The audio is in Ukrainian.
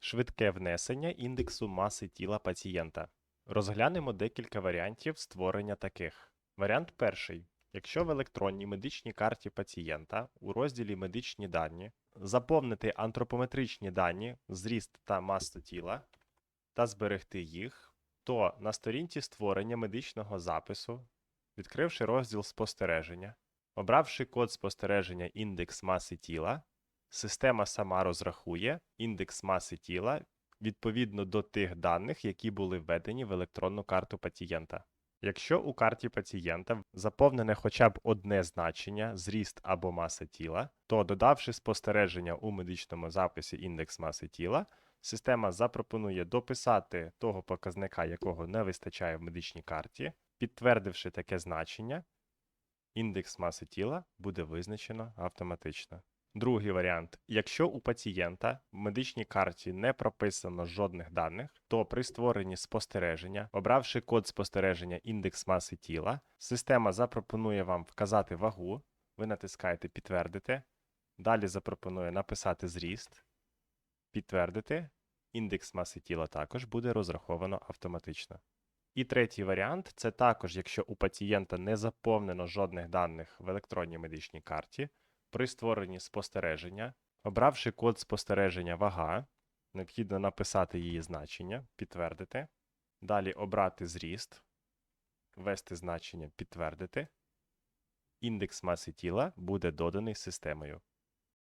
Швидке внесення індексу маси тіла пацієнта. Розглянемо декілька варіантів створення таких. Варіант перший. Якщо в електронній медичній карті пацієнта у розділі Медичні дані заповнити антропометричні дані, зріст та масу тіла та зберегти їх, то на сторінці створення медичного запису, відкривши розділ спостереження, обравши код спостереження індекс маси тіла, система сама розрахує індекс маси тіла відповідно до тих даних, які були введені в електронну карту пацієнта. Якщо у карті пацієнта заповнене хоча б одне значення, зріст або маса тіла, то додавши спостереження у медичному записі індекс маси тіла, система запропонує дописати того показника, якого не вистачає в медичній карті, підтвердивши таке значення, індекс маси тіла буде визначено автоматично. Другий варіант. Якщо у пацієнта в медичній карті не прописано жодних даних, то при створенні спостереження, обравши код спостереження індекс маси тіла, система запропонує вам вказати вагу, ви натискаєте підтвердити, далі запропонує написати зріст, підтвердити, індекс маси тіла також буде розраховано автоматично. І третій варіант це також, якщо у пацієнта не заповнено жодних даних в електронній медичній карті, при створенні спостереження, обравши код спостереження вага, необхідно написати її значення, підтвердити, далі обрати зріст, ввести значення підтвердити, індекс маси тіла буде доданий системою.